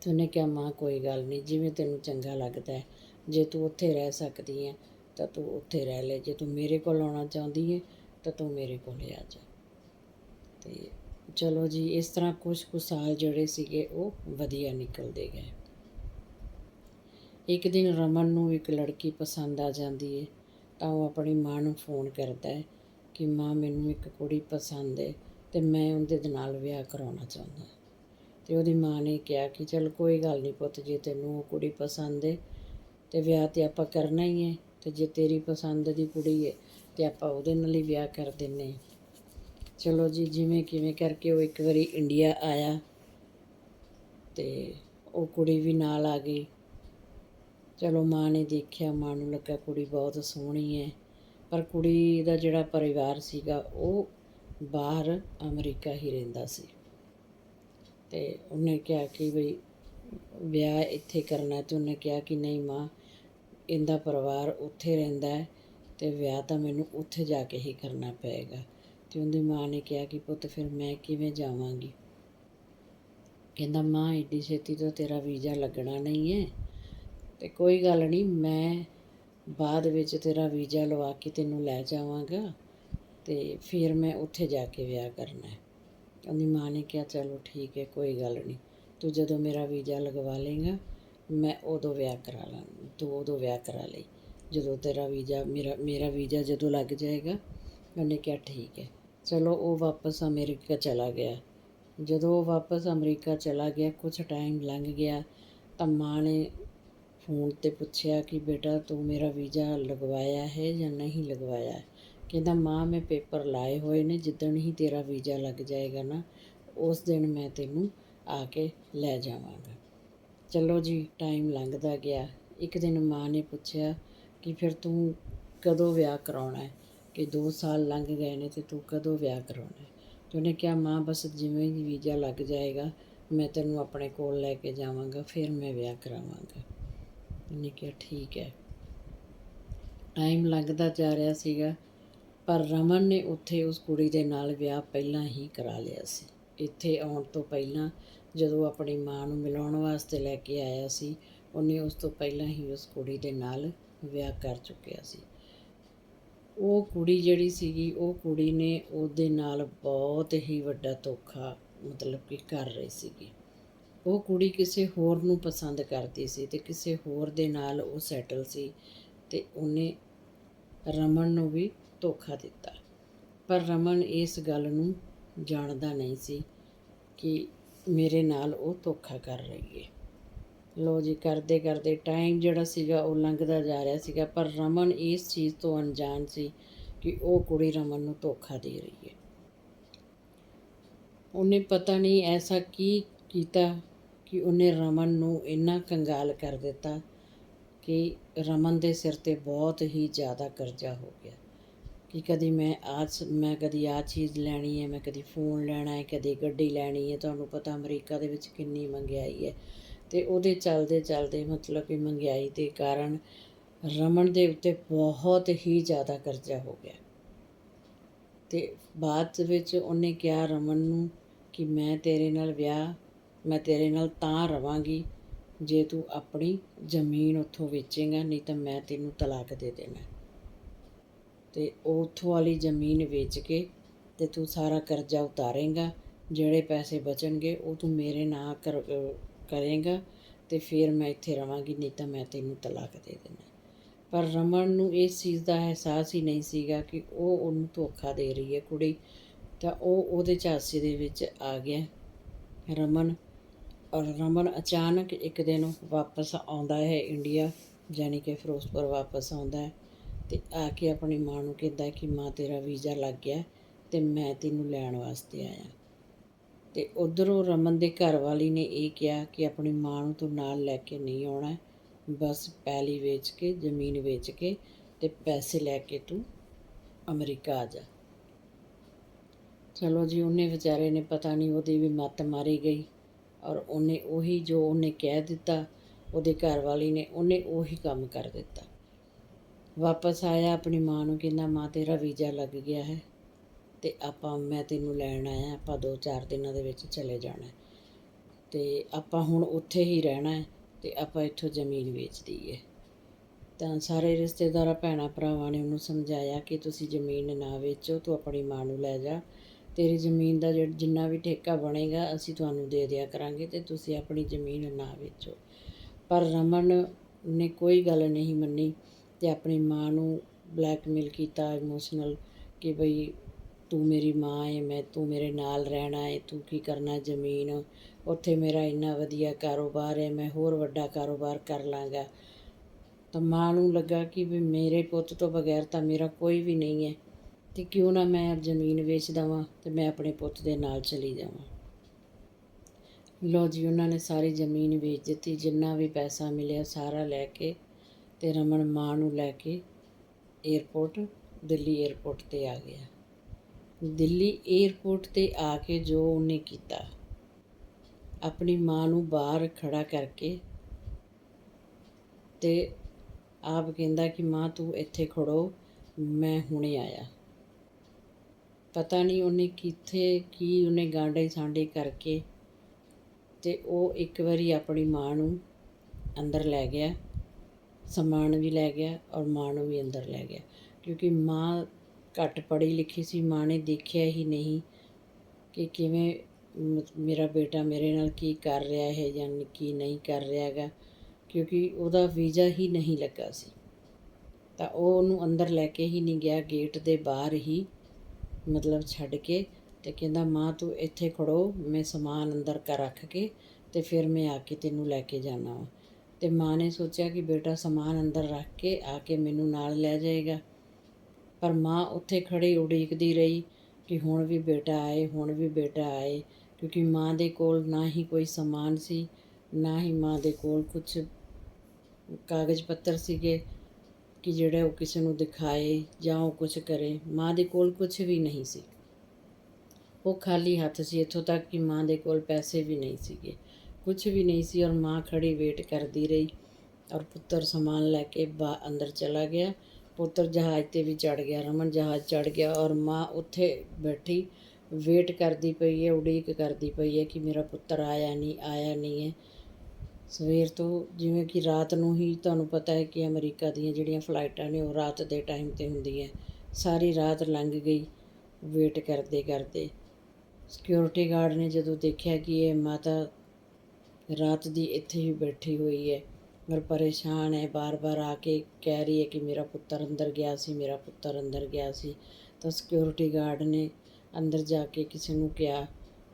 ਤੇ ਉਹਨੇ ਕਿਹਾ, ਮਾਂ, ਕੋਈ ਗੱਲ ਨਹੀਂ, ਜਿਵੇਂ ਤੈਨੂੰ ਚੰਗਾ ਲੱਗਦਾ ਹੈ, ਜੇ ਤੂੰ ਉੱਥੇ ਰਹਿ ਸਕਦੀ ਹੈ, ਤਾਂ ਤੂੰ ਉੱਥੇ ਰਹਿ ਲੈ, ਜੇ ਤੂੰ ਮੇਰੇ ਕੋਲ ਆਉਣਾ ਚਾਹੁੰਦੀ ਹੈ, ਤਾਂ ਤੂੰ ਮੇਰੇ ਕੋਲ ਆ ਜਾ। ਤੇ ਚਲੋ ਜੀ, ਇਸ ਤਰ੍ਹਾਂ ਕੁਝ ਕੁ ਸਾਲ ਜਿਹੜੇ ਸੀਗੇ, ਉਹ ਵਧੀਆ ਨਿਕਲਦੇ ਗਏ। ਇੱਕ ਦਿਨ ਰਮਨ ਨੂੰ ਇੱਕ ਲੜਕੀ ਪਸੰਦ ਆ ਜਾਂਦੀ ਹੈ, ਤਾਂ ਉਹ ਆਪਣੀ ਮਾਂ ਨੂੰ ਫੋਨ ਕਰਦਾ ਹੈ ਕਿ, ਮਾਂ, ਮੈਨੂੰ ਇੱਕ ਕੁੜੀ ਪਸੰਦ ਹੈ, ਤੇ ਮੈਂ ਉਹਦੇ ਦੇ ਨਾਲ ਵਿਆਹ ਕਰਾਉਣਾ ਚਾਹੁੰਦਾ ਤੇ ਉਹਦੀ ਮਾਂ ਨੇ ਕਿਹਾ ਕਿ ਚਲ ਕੋਈ ਗੱਲ ਨਹੀਂ ਪੁੱਤ, ਜੇ ਤੈਨੂੰ ਉਹ ਕੁੜੀ ਪਸੰਦ ਹੈ ਤੇ ਵਿਆਹ ਤੇ ਆਪਾਂ ਕਰਨਾ ਹੀ ਹੈ ਤੇ ਜੇ ਤੇਰੀ ਪਸੰਦ ਦੀ ਕੁੜੀ ਹੈ ਤੇ ਆਪਾਂ ਉਹਦੇ ਨਾਲ ਹੀ ਵਿਆਹ ਕਰ ਦਿੰਨੇ ਚਲੋ ਜੀ, ਜਿਵੇਂ ਕਿਵੇਂ ਕਰਕੇ ਉਹ ਇੱਕ ਵਾਰੀ ਇੰਡੀਆ ਆਇਆ ਤੇ ਉਹ ਕੁੜੀ ਵੀ ਨਾਲ ਆ ਗਈ। ਚਲੋ ਮਾਂ ਨੇ ਦੇਖਿਆ, ਮਾਂ ਨੂੰ ਲੱਗਾ ਕੁੜੀ ਬਹੁਤ ਸੋਹਣੀ ਹੈ ਪਰ ਕੁੜੀ ਦਾ ਜਿਹੜਾ ਪਰਿਵਾਰ ਸੀਗਾ, ਉਹ ਬਾਹਰ ਅਮਰੀਕਾ ਹੀ ਰਹਿੰਦਾ ਸੀ। ਅਤੇ ਉਹਨੇ ਕਿਹਾ ਕਿ ਬਈ ਵਿਆਹ ਇੱਥੇ ਕਰਨਾ ਅਤੇ ਉਹਨੇ ਕਿਹਾ ਕਿ ਨਹੀਂ ਮਾਂ, ਇਹਦਾ ਪਰਿਵਾਰ ਉੱਥੇ ਰਹਿੰਦਾ ਅਤੇ ਵਿਆਹ ਤਾਂ ਮੈਨੂੰ ਉੱਥੇ ਜਾ ਕੇ ਹੀ ਕਰਨਾ ਪਏਗਾ। ਅਤੇ ਉਹਦੀ ਮਾਂ ਨੇ ਕਿਹਾ ਕਿ ਪੁੱਤ ਫਿਰ ਮੈਂ ਕਿਵੇਂ ਜਾਵਾਂਗੀ? ਕਹਿੰਦਾ, ਮਾਂ, ਏਡੀ ਛੇਤੀ ਤਾਂ ਤੇਰਾ ਵੀਜ਼ਾ ਲੱਗਣਾ ਨਹੀਂ ਹੈ। ਅਤੇ ਕੋਈ ਗੱਲ ਨਹੀਂ, ਮੈਂ ਬਾਅਦ ਵਿੱਚ ਤੇਰਾ ਵੀਜ਼ਾ ਲਵਾ ਕੇ ਤੈਨੂੰ ਲੈ ਜਾਵਾਂਗਾ ਅਤੇ ਫਿਰ ਮੈਂ ਉੱਥੇ ਜਾ ਕੇ ਵਿਆਹ ਕਰਨਾ ਉਹਦੀ ਮਾਂ ਨੇ ਕਿਹਾ, ਚਲੋ ਠੀਕ ਹੈ, ਕੋਈ ਗੱਲ ਨਹੀਂ। ਤੂੰ ਜਦੋਂ ਮੇਰਾ ਵੀਜ਼ਾ ਲਗਵਾ ਲੇਗਾ ਮੈਂ ਉਦੋਂ ਵਿਆਹ ਕਰਾ ਲਾਂਗੀ। ਤੂੰ ਉਦੋਂ ਵਿਆਹ ਕਰਾ ਲਈ। ਜਦੋਂ ਤੇਰਾ ਵੀਜ਼ਾ, ਮੇਰਾ ਮੇਰਾ ਵੀਜ਼ਾ ਜਦੋਂ ਲੱਗ ਜਾਏਗਾ, ਉਹਨੇ ਕਿਹਾ, ਠੀਕ ਹੈ। ਚਲੋ, ਉਹ ਵਾਪਸ ਅਮਰੀਕਾ ਚਲਾ ਗਿਆ। ਜਦੋਂ ਉਹ ਵਾਪਸ ਅਮਰੀਕਾ ਚਲਾ ਗਿਆ ਕੁਝ ਟਾਈਮ ਲੰਘ ਗਿਆ, ਤਾਂ ਮਾਂ ਨੇ ਫੋਨ ਤੇ ਪੁੱਛਿਆ ਕਿ, ਬੇਟਾ, ਤੂੰ ਮੇਰਾ ਵੀਜ਼ਾ ਲਗਵਾਇਆ ਹੈ ਜਾਂ ਨਹੀਂ ਲਗਵਾਇਆ? ਕਹਿੰਦਾ, ਮਾਂ, ਮੈਂ ਪੇਪਰ ਲਾਏ ਹੋਏ ਨੇ, ਜਿੱਦਣ ਹੀ ਤੇਰਾ ਵੀਜ਼ਾ ਲੱਗ ਜਾਏਗਾ ਨਾ, ਉਸ ਦਿਨ ਮੈਂ ਤੈਨੂੰ ਆ ਕੇ ਲੈ ਜਾਵਾਂਗਾ। ਚਲੋ ਜੀ ਟਾਈਮ ਲੰਘਦਾ ਗਿਆ। ਇੱਕ ਦਿਨ ਮਾਂ ਨੇ ਪੁੱਛਿਆ ਕਿ, ਫਿਰ ਤੂੰ ਕਦੋਂ ਵਿਆਹ ਕਰਾਉਣਾ ਹੈ? ਕਿ 2 ਸਾਲ ਲੰਘ ਗਏ ਨੇ ਤੇ ਤੂੰ ਕਦੋਂ ਵਿਆਹ ਕਰਾਉਣਾ ਹੈ? ਤੇ ਉਹਨੇ ਕਿਹਾ, ਮਾਂ, ਬਸ ਜਿਵੇਂ ਹੀ ਵੀਜ਼ਾ ਲੱਗ ਜਾਏਗਾ, ਮੈਂ ਤੈਨੂੰ ਆਪਣੇ ਕੋਲ ਲੈ ਕੇ ਜਾਵਾਂਗਾ, ਫਿਰ ਮੈਂ ਵਿਆਹ ਕਰਾਵਾਂਗਾ। ਉਹਨੇ ਕਿਹਾ, ਠੀਕ ਹੈ। ਟਾਈਮ ਲੰਘਦਾ ਜਾ ਰਿਹਾ ਸੀਗਾ। ਪਰ ਰਮਨ ਨੇ ਉੱਥੇ ਉਸ ਕੁੜੀ ਦੇ ਨਾਲ ਵਿਆਹ ਪਹਿਲਾਂ ਹੀ ਕਰਾ ਲਿਆ ਸੀ। ਇੱਥੇ ਆਉਣ ਤੋਂ ਪਹਿਲਾਂ ਜਦੋਂ ਆਪਣੀ ਮਾਂ ਨੂੰ ਮਿਲਾਉਣ ਵਾਸਤੇ ਲੈ ਕੇ ਆਇਆ ਸੀ, ਉਹਨੇ ਉਸ ਤੋਂ ਪਹਿਲਾਂ ਹੀ ਉਸ ਕੁੜੀ ਦੇ ਨਾਲ ਵਿਆਹ ਕਰ ਚੁੱਕਿਆ ਸੀ। ਉਹ ਕੁੜੀ ਜਿਹੜੀ ਸੀਗੀ, ਉਹ ਕੁੜੀ ਨੇ ਉਹਦੇ ਨਾਲ ਬਹੁਤ ਹੀ ਵੱਡਾ ਧੋਖਾ ਮਤਲਬ ਕਿ ਕਰ ਰਹੀ ਸੀਗੀ। ਉਹ ਕੁੜੀ ਕਿਸੇ ਹੋਰ ਨੂੰ ਪਸੰਦ ਕਰਦੀ ਸੀ ਤੇ ਕਿਸੇ ਹੋਰ ਦੇ ਨਾਲ ਉਹ ਸੈਟਲ ਸੀ ਤੇ ਉਹਨੇ ਰਮਨ ਨੂੰ ਵੀ ਧੋਖਾ ਦਿੱਤਾ। ਪਰ ਰਮਨ ਇਸ ਗੱਲ ਨੂੰ ਜਾਣਦਾ ਨਹੀਂ ਸੀ ਕਿ ਮੇਰੇ ਨਾਲ ਉਹ ਧੋਖਾ ਕਰ ਰਹੀ ਹੈ ਲੋ ਜੀ, ਕਰਦੇ ਕਰਦੇ ਟਾਈਮ ਜਿਹੜਾ ਸੀਗਾ ਉਹ ਲੰਘਦਾ ਜਾ ਰਿਹਾ ਸੀਗਾ, ਪਰ ਰਮਨ ਇਸ ਚੀਜ਼ ਤੋਂ ਅਣਜਾਣ ਸੀ ਕਿ ਉਹ ਕੁੜੀ ਰਮਨ ਨੂੰ ਧੋਖਾ ਦੇ ਰਹੀ ਹੈ ਉਹਨੇ ਪਤਾ ਨਹੀਂ ਐਸਾ ਕੀ ਕੀਤਾ ਕਿ ਉਹਨੇ ਰਮਨ ਨੂੰ ਇੰਨਾ ਕੰਗਾਲ ਕਰ ਦਿੱਤਾ ਕਿ ਰਮਨ ਦੇ ਸਿਰ ਤੇ ਬਹੁਤ ਹੀ ਜ਼ਿਆਦਾ ਕਰਜ਼ਾ ਹੋ ਗਿਆ। ਕਿ ਕਦੀ ਮੈਂ ਆਹ ਮੈਂ ਕਦੀ ਆਹ ਚੀਜ਼ ਲੈਣੀ ਹੈ, ਮੈਂ ਕਦੀ ਫੋਨ ਲੈਣਾ ਹੈ, ਕਦੀ ਗੱਡੀ ਲੈਣੀ ਹੈ, ਤੁਹਾਨੂੰ ਪਤਾ ਅਮਰੀਕਾ ਦੇ ਵਿੱਚ ਕਿੰਨੀ ਮਹਿੰਗਾਈ ਹੈ। ਅਤੇ ਉਹਦੇ ਚੱਲਦੇ ਚਲਦੇ ਮਤਲਬ ਕਿ ਮਹਿੰਗਾਈ ਦੇ ਕਾਰਨ ਰਮਨ ਦੇ ਉੱਤੇ ਬਹੁਤ ਹੀ ਜ਼ਿਆਦਾ ਕਰਜ਼ਾ ਹੋ ਗਿਆ। ਅਤੇ ਬਾਅਦ ਵਿੱਚ ਉਹਨੇ ਕਿਹਾ ਰਮਨ ਨੂੰ ਕਿ ਮੈਂ ਤੇਰੇ ਨਾਲ ਵਿਆਹ, ਮੈਂ ਤੇਰੇ ਨਾਲ ਤਾਂ ਰਵਾਂਗੀ, ਜੇ ਤੂੰ ਆਪਣੀ ਜ਼ਮੀਨ ਉੱਥੋਂ ਵੇਚੇਂਗਾ, ਨਹੀਂ ਤਾਂ ਮੈਂ ਤੈਨੂੰ ਤਲਾਕ ਦੇ ਦੇਣਾ। ਅਤੇ ਉਹ ਉੱਥੋਂ ਵਾਲੀ ਜ਼ਮੀਨ ਵੇਚ ਕੇ ਅਤੇ ਤੂੰ ਸਾਰਾ ਕਰਜ਼ਾ ਉਤਾਰੇਂਗਾ, ਜਿਹੜੇ ਪੈਸੇ ਬਚਣਗੇ ਉਹ ਤੂੰ ਮੇਰੇ ਨਾਂ ਕਰ, ਕਰੇਂਗਾ ਅਤੇ ਫਿਰ ਮੈਂ ਇੱਥੇ ਰਵਾਂਗੀ, ਨਹੀਂ ਤਾਂ ਮੈਂ ਤੈਨੂੰ ਤਲਾਕ ਦੇ ਦੇਣਾ ਪਰ ਰਮਨ ਨੂੰ ਇਸ ਚੀਜ਼ ਦਾ ਅਹਿਸਾਸ ਹੀ ਨਹੀਂ ਸੀਗਾ ਕਿ ਉਹ ਉਹਨੂੰ ਧੋਖਾ ਦੇ ਰਹੀ ਹੈ ਕੁੜੀ। ਤਾਂ ਉਹ ਉਹਦੇ ਝਾਂਸੇ ਦੇ ਵਿੱਚ ਆ ਗਿਆ। ਰਮਨ ਔਰ ਰਮਨ ਅਚਾਨਕ ਇੱਕ ਦਿਨ ਵਾਪਸ ਆਉਂਦਾ ਹੈ ਇੰਡੀਆ ਯਾਨੀ ਕਿ ਫਿਰੋਜ਼ਪੁਰ ਵਾਪਸ ਆਉਂਦਾ ਹੈ। ਅਤੇ ਆ ਕੇ ਆਪਣੀ ਮਾਂ ਨੂੰ ਕਹਿੰਦਾ ਕਿ ਮਾਂ, ਤੇਰਾ ਵੀਜ਼ਾ ਲੱਗ ਗਿਆ ਅਤੇ ਮੈਂ ਤੈਨੂੰ ਲੈਣ ਵਾਸਤੇ ਆਇਆ। ਅਤੇ ਉੱਧਰੋਂ ਰਮਨ ਦੇ ਘਰ ਵਾਲੀ ਨੇ ਇਹ ਕਿਹਾ ਕਿ ਆਪਣੀ ਮਾਂ ਨੂੰ ਤੂੰ ਨਾਲ ਲੈ ਕੇ ਨਹੀਂ ਆਉਣਾ, ਬਸ ਪੈਲੀ ਵੇਚ ਕੇ, ਜ਼ਮੀਨ ਵੇਚ ਕੇ ਅਤੇ ਪੈਸੇ ਲੈ ਕੇ ਤੂੰ ਅਮਰੀਕਾ ਆ ਜਾ। ਚਲੋ ਜੀ, ਉਹਨੇ ਵਿਚਾਰੇ ਨੇ ਪਤਾ ਨਹੀਂ ਉਹਦੀ ਵੀ ਮੱਤ ਮਾਰੀ ਗਈ ਔਰ ਉਹਨੇ ਉਹੀ ਜੋ ਉਹਨੇ ਕਹਿ ਦਿੱਤਾ, ਉਹਦੇ ਘਰ ਵਾਲੀ ਨੇ ਉਹਨੇ ਉਹੀ ਕੰਮ ਕਰ ਦਿੱਤਾ। ਵਾਪਸ ਆਇਆ, ਆਪਣੀ ਮਾਂ ਨੂੰ ਕਹਿੰਦਾ, ਮਾਂ, ਤੇਰਾ ਵੀਜ਼ਾ ਲੱਗ ਗਿਆ ਹੈ ਤੇ ਆਪਾਂ, ਮੈਂ ਤੈਨੂੰ ਲੈਣ ਆਇਆ, ਆਪਾਂ 2-4 ਦਿਨਾਂ ਦੇ ਵਿੱਚ ਚਲੇ ਜਾਣਾ ਹੈ। ਤੇ ਆਪਾਂ ਹੁਣ ਉੱਥੇ ਹੀ ਰਹਿਣਾ ਹੈ ਤੇ ਆਪਾਂ ਇੱਥੋਂ ਜ਼ਮੀਨ ਵੇਚ ਦਈਏ। ਤਾਂ ਸਾਰੇ ਰਿਸ਼ਤੇਦਾਰਾਂ ਭੈਣਾਂ ਭਰਾਵਾਂ ਨੇ ਉਹਨੂੰ ਸਮਝਾਇਆ ਕਿ ਤੁਸੀਂ ਜ਼ਮੀਨ ਨਾ ਵੇਚੋ, ਤੂੰ ਆਪਣੀ ਮਾਂ ਨੂੰ ਲੈ ਜਾ। ਤੇਰੀ ਜ਼ਮੀਨ ਦਾ ਜਿੰਨਾ ਵੀ ਠੇਕਾ ਬਣੇਗਾ, ਅਸੀਂ ਤੁਹਾਨੂੰ ਦੇ ਦਿਆ ਕਰਾਂਗੇ ਤੇ ਤੁਸੀਂ ਆਪਣੀ ਜ਼ਮੀਨ ਨਾ ਵੇਚੋ। ਪਰ ਰਮਨ ਨੇ ਕੋਈ ਗੱਲ ਨਹੀਂ ਮੰਨੀ। ਅਤੇ ਆਪਣੀ ਮਾਂ ਨੂੰ ਬਲੈਕਮੇਲ ਕੀਤਾ ਇਮੋਸ਼ਨਲ ਕਿ ਬਈ ਤੂੰ ਮੇਰੀ ਮਾਂ ਏ, ਮੈਂ, ਤੂੰ ਮੇਰੇ ਨਾਲ ਰਹਿਣਾ ਹੈ ਤੂੰ ਕੀ ਕਰਨਾ ਜ਼ਮੀਨ? ਉੱਥੇ ਮੇਰਾ ਇੰਨਾ ਵਧੀਆ ਕਾਰੋਬਾਰ ਹੈ ਮੈਂ ਹੋਰ ਵੱਡਾ ਕਾਰੋਬਾਰ ਕਰ ਲਾਂਗਾ। ਤਾਂ ਮਾਂ ਨੂੰ ਲੱਗਾ ਕਿ ਵੀ ਮੇਰੇ ਪੁੱਤ ਤੋਂ ਬਗੈਰ ਤਾਂ ਮੇਰਾ ਕੋਈ ਵੀ ਨਹੀਂ ਹੈ ਤੇ ਕਿਉਂ ਨਾ ਮੈਂ ਜ਼ਮੀਨ ਵੇਚ ਦਵਾਂ ਤੇ ਮੈਂ ਆਪਣੇ ਪੁੱਤ ਦੇ ਨਾਲ ਚਲੀ ਜਾਵਾਂ। ਲੋ ਜੀ, ਉਹਨਾਂ ਨੇ ਸਾਰੀ ਜ਼ਮੀਨ ਵੇਚ ਦਿੱਤੀ, ਜਿੰਨਾ ਵੀ ਪੈਸਾ ਮਿਲਿਆ ਸਾਰਾ ਲੈ ਕੇ ਅਤੇ ਰਮਨ ਮਾਂ ਨੂੰ ਲੈ ਕੇ ਏਅਰਪੋਰਟ ਦਿੱਲੀ ਏਅਰਪੋਰਟ 'ਤੇ ਆ ਗਿਆ। ਦਿੱਲੀ ਏਅਰਪੋਰਟ 'ਤੇ ਆ ਕੇ ਜੋ ਉਹਨੇ ਕੀਤਾ, ਆਪਣੀ ਮਾਂ ਨੂੰ ਬਾਹਰ ਖੜਾ ਕਰਕੇ ਤੇ ਆਪ ਕਹਿੰਦਾ ਕਿ ਮਾਂ ਤੂੰ ਇੱਥੇ ਖੜੋ ਮੈਂ ਹੁਣੇ ਆਇਆ। ਪਤਾ ਨਹੀਂ ਉਹਨੇ ਕਿੱਥੇ, ਕੀ ਉਹਨੇ ਗਾਂਡੇ ਸਾਂਡੇ ਕਰਕੇ ਤੇ ਉਹ ਇੱਕ ਵਾਰੀ ਆਪਣੀ ਮਾਂ ਨੂੰ ਅੰਦਰ ਲੈ ਗਿਆ। ਸਮਾਨ ਵੀ ਲੈ ਗਿਆ ਔਰ ਮਾਂ ਨੂੰ ਵੀ ਅੰਦਰ ਲੈ ਗਿਆ। ਕਿਉਂਕਿ ਮਾਂ ਘੱਟ ਪੜ੍ਹੀ ਲਿਖੀ ਸੀ, ਮਾਂ ਨੇ ਦੇਖਿਆ ਹੀ ਨਹੀਂ ਕਿ ਕਿਵੇਂ ਮ- ਮੇਰਾ ਬੇਟਾ ਮੇਰੇ ਨਾਲ ਕੀ ਕਰ ਰਿਹਾ ਹੈ ਜਾਂ ਕੀ ਨਹੀਂ ਕਰ ਰਿਹਾ ਹੈਗਾ। ਕਿਉਂਕਿ ਉਹਦਾ ਵੀਜ਼ਾ ਹੀ ਨਹੀਂ ਲੱਗਾ ਸੀ। ਤਾਂ ਉਹ ਉਹਨੂੰ ਅੰਦਰ ਲੈ ਕੇ ਹੀ ਨਹੀਂ ਗਿਆ, ਗੇਟ ਦੇ ਬਾਹਰ ਹੀ ਮਤਲਬ ਛੱਡ ਕੇ ਤੇ ਕਹਿੰਦਾ, ਮਾਂ, ਤੂੰ ਇੱਥੇ ਖੜੋ, ਮੈਂ ਸਮਾਨ ਅੰਦਰ ਕਰ ਰੱਖ ਕੇ ਤੇ ਫਿਰ ਮੈਂ ਆ ਕੇ ਤੈਨੂੰ ਲੈ ਕੇ ਜਾਣਾ ਵਾ। ਤੇ ਮਾਂ ਨੇ ਸੋਚਿਆ ਕਿ ਬੇਟਾ ਸਮਾਨ ਅੰਦਰ ਰੱਖ ਕੇ ਆ ਕੇ ਮੈਨੂੰ ਨਾਲ ਲੈ ਜਾਏਗਾ। ਪਰ ਮਾਂ ਉੱਥੇ ਖੜੀ ਉਡੀਕਦੀ ਰਹੀ ਕਿ ਹੁਣ ਵੀ ਬੇਟਾ ਆਏ, ਹੁਣ ਵੀ ਬੇਟਾ ਆਏ, ਕਿਉਂਕਿ ਮਾਂ ਦੇ ਕੋਲ ਨਾ ਹੀ ਕੋਈ ਸਮਾਨ ਸੀ, ਨਾ ਹੀ ਮਾਂ ਦੇ ਕੋਲ ਕੁਝ ਕਾਗਜ਼ ਪੱਤਰ ਸੀਗੇ ਕਿ ਜਿਹੜਾ ਉਹ ਕਿਸੇ ਨੂੰ ਦਿਖਾਏ ਜਾਂ ਉਹ ਕੁਝ ਕਰੇ। ਮਾਂ ਦੇ ਕੋਲ ਕੁਝ ਵੀ ਨਹੀਂ ਸੀ। ਉਹ ਖਾਲੀ ਹੱਥ ਸੀ। ਇੱਥੋਂ ਤੱਕ ਕਿ ਮਾਂ ਦੇ ਕੋਲ ਪੈਸੇ ਵੀ ਨਹੀਂ ਸੀਗੇ। ਕੁਝ ਵੀ ਨਹੀਂ ਸੀ ਔਰ ਮਾਂ ਖੜੀ ਵੇਟ ਕਰਦੀ ਰਹੀ ਔਰ ਪੁੱਤਰ ਸਮਾਨ ਲੈ ਕੇ ਬਾ ਅੰਦਰ ਚਲਾ ਗਿਆ। ਪੁੱਤਰ ਜਹਾਜ਼ ਤੇ ਵੀ ਚੜ ਗਿਆ। ਰਮਨ ਜਹਾਜ਼ ਚੜ ਗਿਆ ਔਰ ਮਾਂ ਉੱਥੇ ਬੈਠੀ ਵੇਟ ਕਰਦੀ ਪਈ ਹੈ, ਉਡੀਕ ਕਰਦੀ ਪਈ ਹੈ ਕਿ ਮੇਰਾ ਪੁੱਤਰ ਆਇਆ ਨਹੀਂ ਆਇਆ ਨਹੀਂ ਹੈ। ਸਵੇਰ ਤੋਂ ਜਿਵੇਂ ਕਿ ਰਾਤ ਨੂੰ ਹੀ ਤੁਹਾਨੂੰ ਪਤਾ ਹੈ ਕਿ ਅਮਰੀਕਾ ਦੀਆਂ ਜਿਹੜੀਆਂ ਫਲਾਈਟਾਂ ਨੇ ਉਹ ਰਾਤ ਦੇ ਟਾਈਮ ਤੇ ਹੁੰਦੀ ਹੈ। ਸਾਰੀ ਰਾਤ ਲੰਘ ਗਈ ਵੇਟ ਕਰਦੇ ਕਰਦੇ। ਸਿਕਿਉਰਿਟੀ ਗਾਰਡ ਨੇ ਜਦੋਂ ਦੇਖਿਆ ਕਿ ਇਹ ਮਾਤਾ ਰਾਤ ਦੀ ਇੱਥੇ ਹੀ ਬੈਠੀ ਹੋਈ ਹੈ। ਔਰ ਪਰੇਸ਼ਾਨ ਹੈ। ਬਾਰ-ਬਾਰ ਆ ਕੇ ਕਹਿ ਰਹੀ ਹੈ ਕਿ ਮੇਰਾ ਪੁੱਤਰ ਅੰਦਰ ਗਿਆ ਸੀ, ਮੇਰਾ ਪੁੱਤਰ ਅੰਦਰ ਗਿਆ ਸੀ। ਤਾਂ ਸਿਕਿਉਰਿਟੀ ਗਾਰਡ ਨੇ ਅੰਦਰ ਜਾ ਕੇ ਕਿਸੇ ਨੂੰ ਕਿਹਾ,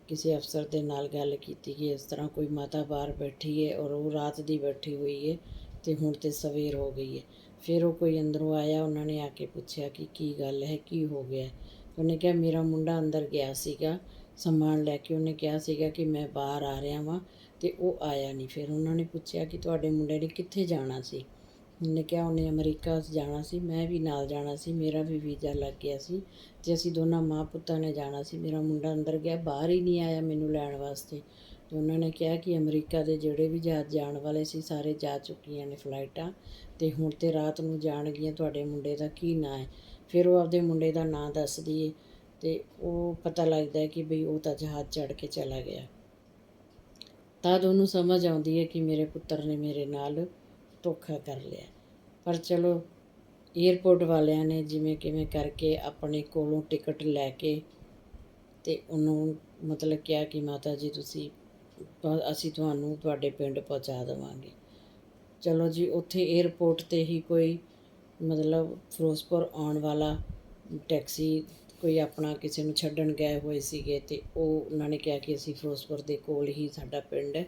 ਕਿਸੇ ਅਫਸਰ ਦੇ ਨਾਲ ਗੱਲ ਕੀਤੀ ਕਿ ਇਸ ਤਰ੍ਹਾਂ ਕੋਈ ਮਾਤਾ ਬਾਹਰ ਬੈਠੀ ਹੈ ਔਰ ਉਹ ਰਾਤ ਦੀ ਬੈਠੀ ਹੋਈ ਹੈ ਤੇ ਹੁਣ ਤੇ ਸਵੇਰ ਹੋ ਗਈ ਹੈ। ਫਿਰ ਉਹ ਕੋਈ ਅੰਦਰੋਂ ਆਇਆ, ਉਹਨਾਂ ਨੇ ਆ ਕੇ ਪੁੱਛਿਆ ਕਿ ਕੀ ਗੱਲ ਹੈ, ਕੀ ਹੋ ਗਿਆ। ਉਹਨੇ ਕਿਹਾ, ਮੇਰਾ ਮੁੰਡਾ ਅੰਦਰ ਗਿਆ ਸੀਗਾ, ਸਮਾਨ ਲੈ ਕੇ। ਉਹਨੇ ਕਿਹਾ ਸੀਗਾ ਕਿ ਮੈਂ ਬਾਹਰ ਆ ਰਿਹਾ ਵਾਂ। ਅਤੇ ਉਹ ਆਇਆ ਨਹੀਂ। ਫਿਰ ਉਹਨਾਂ ਨੇ ਪੁੱਛਿਆ ਕਿ ਤੁਹਾਡੇ ਮੁੰਡੇ ਨੇ ਕਿੱਥੇ ਜਾਣਾ ਸੀ? ਉਹਨੇ ਕਿਹਾ ਉਹਨੇ ਅਮਰੀਕਾ ਜਾਣਾ ਸੀ। ਮੈਂ ਵੀ ਨਾਲ ਜਾਣਾ ਸੀ। ਮੇਰਾ ਵੀ ਵੀਜ਼ਾ ਲੱਗ ਗਿਆ ਸੀ। ਤੇ ਅਸੀਂ ਦੋਨਾਂ ਮਾਂ ਪੁੱਤਾਂ ਨੇ ਜਾਣਾ ਸੀ, ਮੇਰਾ ਮੁੰਡਾ ਅੰਦਰ ਗਿਆ, ਬਾਹਰ ਹੀ ਨਹੀਂ ਆਇਆ ਮੈਨੂੰ ਲੈਣ ਵਾਸਤੇ। ਤੇ ਉਹਨਾਂ ਨੇ ਕਿਹਾ ਕਿ ਅਮਰੀਕਾ ਦੇ ਜਿਹੜੇ ਵੀ ਜਹਾਜ਼ ਜਾਣ ਵਾਲੇ ਸੀ, ਸਾਰੇ ਜਾ ਚੁੱਕੀਆਂ ਨੇ ਫਲਾਈਟਾਂ। ਤੇ ਹੁਣ ਤੇ ਰਾਤ ਨੂੰ ਜਾਣਗੀਆਂ ਤੁਹਾਡੇ ਮੁੰਡੇ ਦਾ ਕੀ ਨਾਂ ਹੈ। ਫਿਰ ਉਹ ਆਪਦੇ ਮੁੰਡੇ ਦਾ ਨਾਂ ਦੱਸਦੀ ਏ ਤੇ ਉਹ ਪਤਾ ਲੱਗਦਾ ਕਿ ਬਈ ਉਹ ਤਾਂ ਜਹਾਜ਼ ਚੜ੍ਹ ਕੇ ਚਲਾ ਗਿਆ। ਤਦ ਉਹਨੂੰ ਸਮਝ ਆਉਂਦੀ ਹੈ ਕਿ ਮੇਰੇ ਪੁੱਤਰ ਨੇ ਮੇਰੇ ਨਾਲ ਧੋਖਾ ਕਰ ਲਿਆ। ਪਰ ਚਲੋ 에ਅਰਪੋਰਟ ਵਾਲਿਆਂ ਨੇ ਜਿਵੇਂ ਕਿਵੇਂ ਕਰਕੇ ਆਪਣੇ ਕੋਲੋਂ ਟਿਕਟ ਲੈ ਕੇ ਤੇ ਉਹਨੂੰ ਮਤਲਬ ਕਿਹਾ ਕਿ ਮਾਤਾ ਜੀ, ਤੁਸੀਂ ਅਸੀਂ ਤੁਹਾਨੂੰ ਤੁਹਾਡੇ ਪਿੰਡ ਪਹੁੰਚਾ ਦੇਵਾਂਗੇ। ਚਲੋ ਜੀ, ਉੱਥੇ 에ਅਰਪੋਰਟ ਤੇ ਹੀ ਕੋਈ ਮਤਲਬ ਫਿਰੋਜ਼ਪੁਰ ਆਉਣ ਵਾਲਾ ਟੈਕਸੀ ਕੋਈ ਆਪਣਾ ਕਿਸੇ ਨੂੰ ਛੱਡਣ ਗਏ ਹੋਏ ਸੀਗੇ ਤੇ ਉਹ ਉਹਨਾਂ ਨੇ ਕਿਹਾ ਕਿ ਅਸੀਂ ਫਿਰੋਜ਼ਪੁਰ ਦੇ ਕੋਲ ਹੀ ਸਾਡਾ ਪਿੰਡ ਹੈ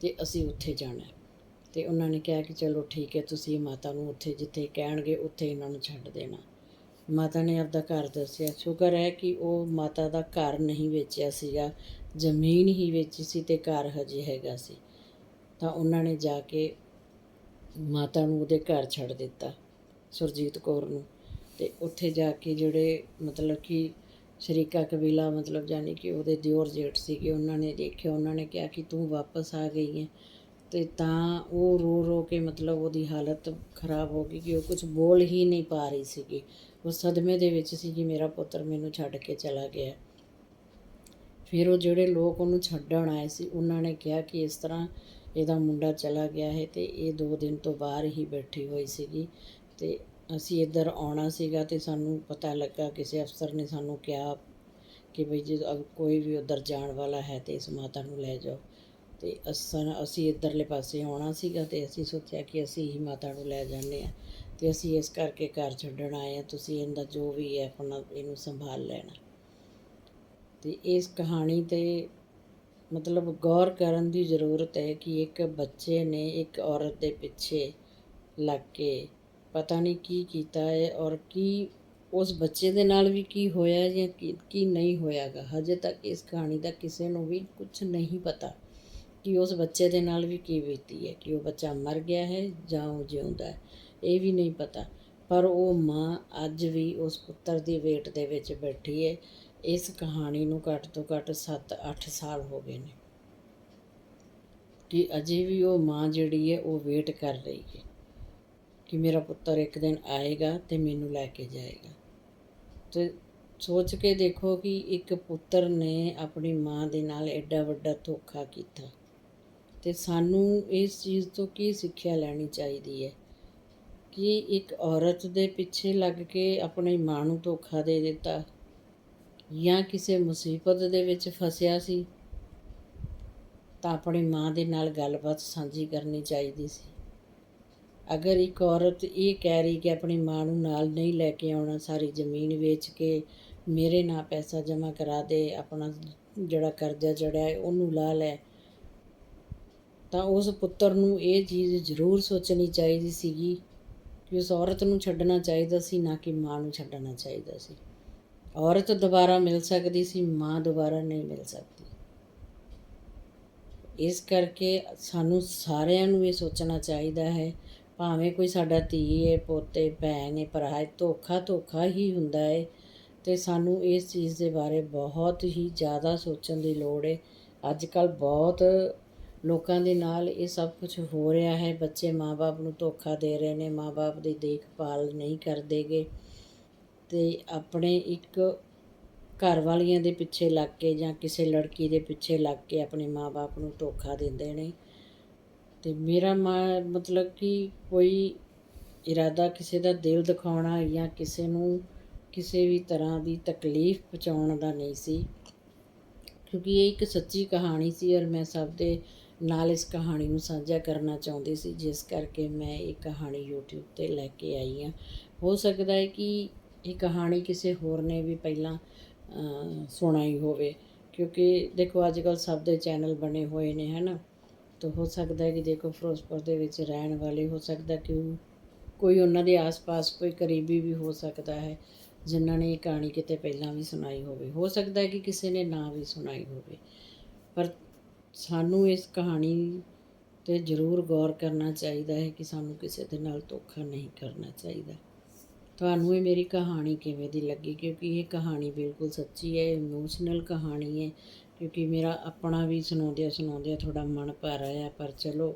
ਤੇ ਅਸੀਂ ਉੱਥੇ ਜਾਣਾ ਹੈ। ਤੇ ਉਹਨਾਂ ਨੇ ਕਿਹਾ ਕਿ ਚਲੋ ਠੀਕ ਹੈ, ਤੁਸੀਂ ਮਾਤਾ ਨੂੰ ਉੱਥੇ ਜਿੱਥੇ ਕਹਿਣਗੇ ਉੱਥੇ ਇਹਨਾਂ ਨੂੰ ਛੱਡ ਦੇਣਾ। ਮਾਤਾ ਨੇ ਆਪਦਾ ਘਰ ਦੱਸਿਆ। ਸ਼ੁਕਰ ਹੈ ਕਿ ਉਹ ਮਾਤਾ ਦਾ ਘਰ ਨਹੀਂ ਵੇਚਿਆ ਸੀਗਾ, ਜ਼ਮੀਨ ਹੀ ਵੇਚੀ ਸੀ ਤੇ ਘਰ ਹਜੇ ਹੈਗਾ ਸੀ। ਤਾਂ ਉਹਨਾਂ ਨੇ ਜਾ ਕੇ ਮਾਤਾ ਨੂੰ ਉਹਦੇ ਘਰ ਛੱਡ ਦਿੱਤਾ, ਸੁਰਜੀਤ ਕੌਰ ਨੂੰ। ਤੇ ਉੱਥੇ ਜਾ ਕੇ ਜਿਹੜੇ ਮਤਲਬ ਕਿ ਸ਼ਰੀਕਾ ਕਬੀਲਾ ਮਤਲਬ ਜਾਨੀ ਕਿ ਉਹਦੇ ਦਿਓਰ ਜੇਠ ਸੀਗੇ, ਉਹਨਾਂ ਨੇ ਦੇਖਿਆ, ਉਹਨਾਂ ਨੇ ਕਿਹਾ ਕਿ ਤੂੰ ਵਾਪਸ ਆ ਗਈ ਹੈ। ਤੇ ਤਾਂ ਉਹ ਰੋ ਰੋ ਕੇ ਮਤਲਬ ਉਹਦੀ ਹਾਲਤ ਖਰਾਬ ਹੋ ਗਈ ਕਿ ਉਹ ਕੁਝ ਬੋਲ ਹੀ ਨਹੀਂ ਪਾ ਰਹੀ ਸੀਗੀ। ਉਹ ਸਦਮੇ ਦੇ ਵਿੱਚ ਸੀ ਕਿ ਮੇਰਾ ਪੁੱਤਰ ਮੈਨੂੰ ਛੱਡ ਕੇ ਚਲਾ ਗਿਆ। ਫਿਰ ਉਹ ਜਿਹੜੇ ਲੋਕ ਉਹਨੂੰ ਛੱਡਣ ਆਏ ਸੀ, ਉਹਨਾਂ ਨੇ ਕਿਹਾ ਕਿ ਇਸ ਤਰ੍ਹਾਂ ਇਹਦਾ ਮੁੰਡਾ ਚਲਾ ਗਿਆ ਹੈ ਤੇ ਇਹ 2 ਦਿਨ ਤੋਂ ਬਾਹਰ ਹੀ ਬੈਠੀ ਹੋਈ ਸੀਗੀ। ਤੇ ਅਸੀਂ ਇੱਧਰ ਆਉਣਾ ਸੀਗਾ ਤੇ ਸਾਨੂੰ ਪਤਾ ਲੱਗਾ, ਕਿਸੇ ਅਫਸਰ ਨੇ ਸਾਨੂੰ ਕਿਹਾ ਕਿ ਬਈ ਜੇ ਅਗ- ਕੋਈ ਵੀ ਉੱਧਰ ਜਾਣ ਵਾਲਾ ਹੈ ਤੇ ਇਸ ਮਾਤਾ ਨੂੰ ਲੈ ਜਾਓ। ਤੇ ਅਸਾਂ, ਅਸੀਂ ਇੱਧਰਲੇ ਪਾਸੇ ਆਉਣਾ ਸੀਗਾ ਤੇ ਅਸੀਂ ਸੋਚਿਆ ਕਿ ਅਸੀਂ ਹੀ ਮਾਤਾ ਨੂੰ ਲੈ ਜਾਂਦੇ ਆ ਤੇ ਅਸੀਂ ਇਸ ਕਰਕੇ ਘਰ ਛੱਡਣ ਆਏ ਆ ਤੁਸੀਂ ਇਹਦਾ ਜੋ ਵੀ ਹੈ ਆਪਣਾ ਇਹਨੂੰ ਸੰਭਾਲ ਲੈਣਾ। ਤੇ ਇਸ ਕਹਾਣੀ ਤੇ ਮਤਲਬ ਗੌਰ ਕਰਨ ਦੀ ਜ਼ਰੂਰਤ ਹੈ ਕਿ ਇੱਕ ਬੱਚੇ ਨੇ ਇੱਕ ਔਰਤ ਦੇ ਪਿੱਛੇ ਲੱਗ ਕੇ ਪਤਾ ਨਹੀਂ ਕੀ ਕੀਤਾ ਹੈ ਔਰ ਕੀ ਉਸ ਬੱਚੇ ਦੇ ਨਾਲ ਵੀ ਕੀ ਹੋਇਆ ਜਾਂ ਕੀ ਕੀ ਨਹੀਂ ਹੋਇਆਗਾ ਹਜੇ ਤੱਕ ਇਸ ਕਹਾਣੀ ਦਾ ਕਿਸੇ ਨੂੰ ਵੀ ਕੁਝ ਨਹੀਂ ਪਤਾ ਕਿ ਉਸ ਬੱਚੇ ਦੇ ਨਾਲ ਵੀ ਕੀ ਬੀਤੀ ਹੈ, ਕਿ ਉਹ ਬੱਚਾ ਮਰ ਗਿਆ ਹੈ ਜਾਂ ਉਹ ਜਿਉਂਦਾ ਹੈ, ਇਹ ਵੀ ਨਹੀਂ ਪਤਾ। ਪਰ ਉਹ ਮਾਂ ਅੱਜ ਵੀ ਉਸ ਪੁੱਤਰ ਦੀ ਵੇਟ ਦੇ ਵਿੱਚ ਬੈਠੀ ਹੈ। ਇਸ ਕਹਾਣੀ ਨੂੰ ਘੱਟ ਤੋਂ ਘੱਟ 7-8 ਸਾਲ ਹੋ ਗਏ ਨੇ। ਕਿ ਅਜੇ ਵੀ ਉਹ ਮਾਂ ਜਿਹੜੀ ਹੈ ਉਹ ਵੇਟ ਕਰ ਰਹੀ ਹੈ। ਕਿ ਮੇਰਾ ਪੁੱਤਰ ਇੱਕ ਦਿਨ ਆਏਗਾ ਤੇ ਮੈਨੂੰ ਲੈ ਕੇ ਜਾਏਗਾ। ਤੇ ਸੋਚ ਕੇ ਦੇਖੋ ਕਿ ਇੱਕ ਪੁੱਤਰ ਨੇ ਆਪਣੀ ਮਾਂ ਦੇ ਨਾਲ ਐਡਾ ਵੱਡਾ ਧੋਖਾ ਕੀਤਾ। ਤੇ ਸਾਨੂੰ ਇਸ ਚੀਜ਼ ਤੋਂ ਕੀ ਸਿੱਖਿਆ ਲੈਣੀ ਚਾਹੀਦੀ ਹੈ? ਕਿ ਇੱਕ ਔਰਤ ਦੇ ਪਿੱਛੇ ਲੱਗ ਕੇ ਆਪਣੀ ਮਾਂ ਨੂੰ ਧੋਖਾ ਦੇ ਦਿੱਤਾ ਜਾਂ ਕਿਸੇ ਮੁਸੀਬਤ ਦੇ ਵਿੱਚ ਫਸਿਆ ਸੀ, ਤਾਂ ਆਪਣੀ ਮਾਂ ਦੇ ਨਾਲ ਗੱਲਬਾਤ ਸਾਂਝੀ ਕਰਨੀ ਚਾਹੀਦੀ ਸੀ। ਅਗਰ ਇੱਕ ਔਰਤ ਇਹ ਕਹਿ ਰਹੀ ਕਿ ਆਪਣੀ ਮਾਂ ਨੂੰ ਨਾਲ ਨਹੀਂ ਲੈ ਕੇ ਆਉਣਾ, ਸਾਰੀ ਜ਼ਮੀਨ ਵੇਚ ਕੇ ਮੇਰੇ ਨਾਂ ਪੈਸਾ ਜਮ੍ਹਾਂ ਕਰਾ ਦੇ, ਆਪਣਾ ਜਿਹੜਾ ਕਰਜ਼ਾ ਚੜਿਆ ਉਹਨੂੰ ਲਾ ਲੈ, ਤਾਂ ਉਸ ਪੁੱਤਰ ਨੂੰ ਇਹ ਚੀਜ਼ ਜ਼ਰੂਰ ਸੋਚਣੀ ਚਾਹੀਦੀ ਸੀਗੀ ਕਿ ਉਸ ਔਰਤ ਨੂੰ ਛੱਡਣਾ ਚਾਹੀਦਾ ਸੀ, ਨਾ ਕਿ ਮਾਂ ਨੂੰ ਛੱਡਣਾ ਚਾਹੀਦਾ ਸੀ। ਔਰਤ ਦੁਬਾਰਾ ਮਿਲ ਸਕਦੀ ਸੀ, ਮਾਂ ਦੁਬਾਰਾ ਨਹੀਂ ਮਿਲ ਸਕਦੀ। ਇਸ ਕਰਕੇ ਸਾਨੂੰ ਸਾਰਿਆਂ ਨੂੰ ਇਹ ਸੋਚਣਾ ਚਾਹੀਦਾ ਹੈ ਭਾਵੇਂ ਕੋਈ ਸਾਡਾ ਧੀ ਹੈ ਪੋਤੇ, ਭੈਣ ਏ ਭਰਾ ਹੈ ਧੋਖਾ ਧੋਖਾ ਹੀ ਹੁੰਦਾ ਹੈ ਅਤੇ ਸਾਨੂੰ ਇਸ ਚੀਜ਼ ਦੇ ਬਾਰੇ ਬਹੁਤ ਹੀ ਜ਼ਿਆਦਾ ਸੋਚਣ ਦੀ ਲੋੜ ਹੈ ਅੱਜ ਕੱਲ੍ਹ ਬਹੁਤ ਲੋਕਾਂ ਦੇ ਨਾਲ ਇਹ ਸਭ ਕੁਛ ਹੋ ਰਿਹਾ ਹੈ। ਬੱਚੇ ਮਾਂ ਬਾਪ ਨੂੰ ਧੋਖਾ ਦੇ ਰਹੇ ਨੇ ਮਾਂ ਬਾਪ ਦੀ ਦੇਖਭਾਲ ਨਹੀਂ ਕਰਦੇ ਕਰਦੇਗੇ ਅਤੇ ਆਪਣੇ ਇੱਕ ਘਰ ਵਾਲੀਆਂ ਦੇ ਪਿੱਛੇ ਲੱਗ ਕੇ ਜਾਂ ਕਿਸੇ ਲੜਕੀ ਦੇ ਪਿੱਛੇ ਲੱਗ ਕੇ ਆਪਣੇ ਮਾਂ ਬਾਪ ਨੂੰ ਧੋਖਾ ਦਿੰਦੇ ਨੇ। ਅਤੇ ਮੇਰਾ ਮਾ ਮਤਲਬ ਕਿ ਕੋਈ ਇਰਾਦਾ ਕਿਸੇ ਦਾ ਦਿਲ ਦਿਖਾਉਣਾ ਜਾਂ ਕਿਸੇ ਨੂੰ ਕਿਸੇ ਵੀ ਤਰ੍ਹਾਂ ਦੀ ਤਕਲੀਫ ਪਹੁੰਚਾਉਣ ਦਾ ਨਹੀਂ ਸੀ। ਕਿਉਂਕਿ ਇਹ ਇੱਕ ਸੱਚੀ ਕਹਾਣੀ ਸੀ ਔਰ ਮੈਂ ਸਭ ਦੇ ਨਾਲ ਇਸ ਕਹਾਣੀ ਨੂੰ ਸਾਂਝਾ ਕਰਨਾ ਚਾਹੁੰਦੀ ਸੀ ਜਿਸ ਕਰਕੇ ਮੈਂ ਇਹ ਕਹਾਣੀ YouTube ਤੇ ਲੈ ਕੇ ਆਈ ਹਾਂ। ਹੋ ਸਕਦਾ ਹੈ ਕਿ ਇਹ ਕਹਾਣੀ ਕਿਸੇ ਹੋਰ ਨੇ ਵੀ ਪਹਿਲਾਂ ਅ, ਸੁਣਾਈ ਹੋਵੇ ਕਿਉਂਕਿ ਦੇਖੋ ਅੱਜ ਕੱਲ ਸਭ ਦੇ ਚੈਨਲ ਬਣੇ ਹੋਏ ਨੇ ਹੈ ਤਾਂ ਹੋ ਸਕਦਾ ਹੈ ਕਿ ਦੇਖੋ ਫਿਰੋਜ਼ਪੁਰ ਦੇ ਵਿੱਚ ਰਹਿਣ ਵਾਲੇ ਹੋ ਸਕਦਾ ਕਿ ਕੋਈ ਉਹਨਾਂ ਦੇ ਆਸ-ਪਾਸ ਕੋਈ ਕਰੀਬੀ ਵੀ ਹੋ ਸਕਦਾ ਹੈ, ਜਿਨ੍ਹਾਂ ਨੇ ਇਹ ਕਹਾਣੀ ਕਿਤੇ ਪਹਿਲਾਂ ਵੀ ਸੁਣਾਈ ਹੋਵੇ। ਹੋ ਸਕਦਾ ਹੈ ਕਿ ਕਿਸੇ ਨੇ ਨਾ ਵੀ ਸੁਣਾਈ ਹੋਵੇ। ਪਰ ਸਾਨੂੰ ਇਸ ਕਹਾਣੀ ਤੇ ਜ਼ਰੂਰ ਗੌਰ ਕਰਨਾ ਚਾਹੀਦਾ ਹੈ ਕਿ ਸਾਨੂੰ ਕਿਸੇ ਦੇ ਨਾਲ ਧੋਖਾ ਨਹੀਂ ਕਰਨਾ ਚਾਹੀਦਾ। ਤੁਹਾਨੂੰ ਇਹ ਮੇਰੀ ਕਹਾਣੀ ਕਿਵੇਂ ਦੀ ਲੱਗੀ? ਕਿਉਂਕਿ ਇਹ ਕਹਾਣੀ ਬਿਲਕੁਲ ਸੱਚੀ ਹੈ, ਇਮੋਸ਼ਨਲ ਕਹਾਣੀ ਹੈ। ਕਿਉਂਕਿ ਮੇਰਾ ਆਪਣਾ ਵੀ ਸੁਣਾਉਂਦਿਆਂ ਸੁਣਾਉਂਦਿਆਂ ਥੋੜਾ ਮਨ ਭਰ ਆਇਆ, ਪਰ ਚਲੋ,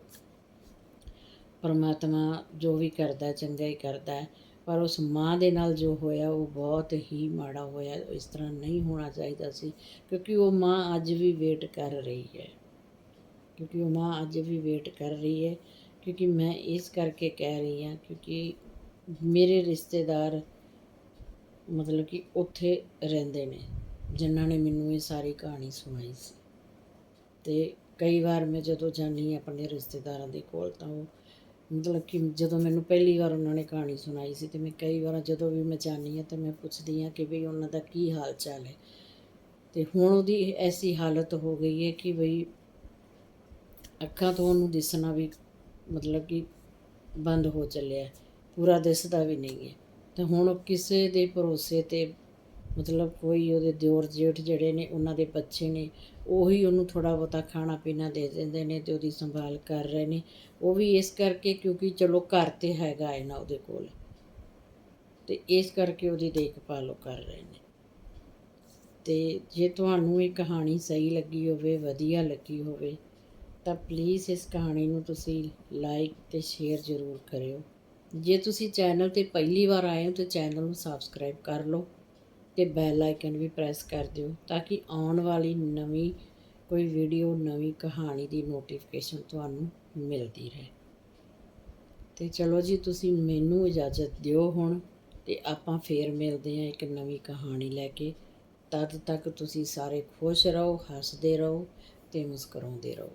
ਪਰਮਾਤਮਾ ਜੋ ਵੀ ਕਰਦਾ ਚੰਗਾ ਹੀ ਕਰਦਾ ਪਰ ਉਸ ਮਾਂ ਦੇ ਨਾਲ ਜੋ ਹੋਇਆ, ਉਹ ਬਹੁਤ ਹੀ ਮਾੜਾ ਹੋਇਆ। ਇਸ ਤਰ੍ਹਾਂ ਨਹੀਂ ਹੋਣਾ ਚਾਹੀਦਾ ਸੀ, ਕਿਉਂਕਿ ਉਹ ਮਾਂ ਅੱਜ ਵੀ ਵੇਟ ਕਰ ਰਹੀ ਹੈ। ਕਿਉਂਕਿ ਉਹ ਮਾਂ ਅੱਜ ਵੀ ਵੇਟ ਕਰ ਰਹੀ ਹੈ, ਕਿਉਂਕਿ ਮੈਂ ਇਸ ਕਰਕੇ ਕਹਿ ਰਹੀ ਹਾਂ, ਕਿਉਂਕਿ ਮੇਰੇ ਰਿਸ਼ਤੇਦਾਰ ਮਤਲਬ ਕਿ ਉੱਥੇ ਰਹਿੰਦੇ ਨੇ। ਜਿਨ੍ਹਾਂ ਨੇ ਮੈਨੂੰ ਇਹ ਸਾਰੀ ਕਹਾਣੀ ਸੁਣਾਈ ਸੀ। ਤੇ ਕਈ ਵਾਰ ਮੈਂ ਜਦੋਂ ਜਾਂਦੀ ਹਾਂ ਆਪਣੇ ਰਿਸ਼ਤੇਦਾਰਾਂ ਦੇ ਕੋਲ ਤਾਂ ਉਹ ਮਤਲਬ ਕਿ ਜਦੋਂ ਮੈਨੂੰ ਪਹਿਲੀ ਵਾਰ ਉਹਨਾਂ ਨੇ ਕਹਾਣੀ ਸੁਣਾਈ ਸੀ ਤੇ ਮੈਂ ਕਈ ਵਾਰ ਜਦੋਂ ਵੀ ਮੈਂ ਜਾਂਦੀ ਹਾਂ ਤਾਂ ਮੈਂ ਪੁੱਛਦੀ ਹਾਂ ਕਿ ਵੀ ਉਹਨਾਂ ਦਾ ਕੀ ਹਾਲ ਚਾਲ ਹੈ। ਤੇ ਹੁਣ ਉਹਦੀ ਐਸੀ ਹਾਲਤ ਹੋ ਗਈ ਹੈ ਕਿ ਬਈ ਅੱਖਾਂ ਤੋਂ ਉਹਨੂੰ ਦਿਸਣਾ ਵੀ ਮਤਲਬ ਕਿ ਬੰਦ ਹੋ ਚੱਲਿਆ ਪੂਰਾ ਦਿਸਦਾ ਵੀ ਨਹੀਂ ਹੈ। ਤੇ ਹੁਣ ਉਹ ਕਿਸੇ ਦੇ ਭਰੋਸੇ ਤੇ ਮਤਲਬ ਕੋਈ ਉਹਦੇ ਦਿਓਰ ਜੇਠ ਜਿਹੜੇ ਨੇ, ਉਹਨਾਂ ਦੇ ਬੱਚੇ ਨੇ, ਉਹੀ ਉਹਨੂੰ ਥੋੜਾ ਬਹੁਤਾ ਖਾਣਾ ਪੀਣਾ ਦੇ ਦਿੰਦੇ ਨੇ ਤੇ ਉਹਦੀ ਸੰਭਾਲ ਕਰ ਰਹੇ ਨੇ। ਉਹ ਵੀ ਇਸ ਕਰਕੇ ਕਿਉਂਕਿ ਚਲੋ ਘਰ ਤੇ ਹੈਗਾ ਹੈ ਨਾ ਉਹਦੇ ਕੋਲ। ਤੇ ਇਸ ਕਰਕੇ ਉਹਦੀ ਦੇਖਭਾਲ ਉਹ ਕਰ ਰਹੇ ਨੇ। ਤੇ ਜੇ ਤੁਹਾਨੂੰ ਇਹ ਕਹਾਣੀ ਸਹੀ ਲੱਗੀ ਹੋਵੇ, ਵਧੀਆ ਲੱਗੀ ਹੋਵੇ, ਤਾਂ ਪਲੀਜ਼ ਇਸ ਕਹਾਣੀ ਨੂੰ ਤੁਸੀਂ ਲਾਈਕ ਤੇ ਸ਼ੇਅਰ ਜ਼ਰੂਰ ਕਰਿਓ। ਜੇ ਤੁਸੀਂ ਚੈਨਲ ਤੇ ਪਹਿਲੀ ਵਾਰ ਆਏ ਹੋ, ਤਾਂ ਚੈਨਲ ਨੂੰ ਸਬਸਕ੍ਰਾਈਬ ਕਰ ਲਓ। ਤੇ ਬੈਲ ਆਈਕਨ ਵੀ ਪ੍ਰੈਸ ਕਰ ਦਿਓ ਤਾਂ ਕਿ ਆਉਣ ਵਾਲੀ ਨਵੀਂ ਕੋਈ ਵੀਡੀਓ ਨਵੀਂ ਕਹਾਣੀ ਦੀ ਨੋਟੀਫਿਕੇਸ਼ਨ ਤੁਹਾਨੂੰ ਮਿਲਦੀ ਰਹੇ। ਤੇ ਚਲੋ ਜੀ, ਤੁਸੀਂ ਮੈਨੂੰ ਇਜਾਜ਼ਤ ਦਿਓ ਹੁਣ ਤੇ ਆਪਾਂ ਫੇਰ ਮਿਲਦੇ ਹਾਂ ਇੱਕ ਨਵੀਂ ਕਹਾਣੀ ਲੈ ਕੇ। ਤਦ ਤੱਕ ਤੁਸੀਂ ਸਾਰੇ ਖੁਸ਼ ਰਹੋ, ਹੱਸਦੇ ਰਹੋ ਤੇ ਮੁਸਕਰਾਉਂਦੇ ਰਹੋ।